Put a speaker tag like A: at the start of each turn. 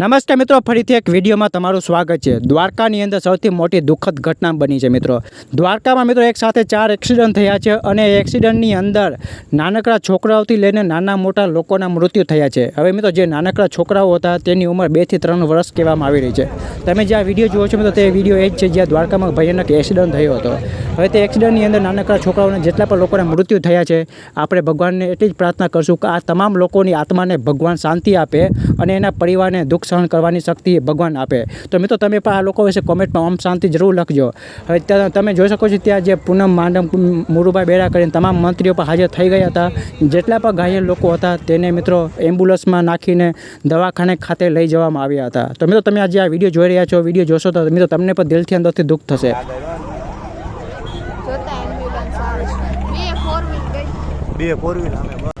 A: નમસ્તે મિત્રો, ફરીથી એક વિડીયોમાં તમારું સ્વાગત છે. દ્વારકાની અંદર સૌથી મોટી દુઃખદ ઘટના બની છે મિત્રો. દ્વારકામાં મિત્રો એક સાથે ચાર એક્સિડન્ટ થયા છે અને એ એક્સિડન્ટની અંદર નાનકડા છોકરાઓથી લઈને નાના મોટા લોકોના મૃત્યુ થયા છે. હવે મિત્રો, જે નાનકડા છોકરાઓ હતા તેની ઉંમર બેથી ત્રણ વર્ષ કહેવામાં આવી રહી છે. તમે જે આ વીડિયો જુઓ છો મિત્રો, તે વીડિયો એ જ છે જ્યાં દ્વારકામાં ભયાનક એક્સિડન્ટ થયો હતો. હવે તે એક્સિડન્ટની અંદર નાનકડા છોકરાઓને જેટલા પણ લોકોના મૃત્યુ થયા છે, આપણે ભગવાનને એટલી જ પ્રાર્થના કરશું કે આ તમામ લોકોની આત્માને ભગવાન શાંતિ આપે અને એના પરિવારને દુઃખ સહન કરવાની શક્તિ ભગવાન આપે. તો મિત્રો, તમે પણ આ લોકો વિશે કોમેન્ટમાં ઓમ શાંતિ જરૂર લખજો. હવે ત્યાં તમે જોઈ શકો છો ત્યાં જે પૂનમ માંડમ મુરુભાઈ બેડા કરીને તમામ મંત્રીઓ પણ હાજર થઈ ગયા હતા. જેટલા પણ ઘાયલ લોકો હતા તેને મિત્રો એમ્બ્યુલન્સમાં નાખીને દવાખાને ખાતે લઈ જવામાં આવ્યા હતા. તો મિત્રો, તમે આજે આ વીડિયો જોઈ રહ્યા છો, વીડિયો જોશો તો મિત્રો તમને પણ દિલથી અંદરથી દુઃખ થશે.
B: જોતા એમ્બ્યુલન્સ આવે છે. બે ફોર વ્હીલ
C: બે ફોર વ્હીલ અમે બસ.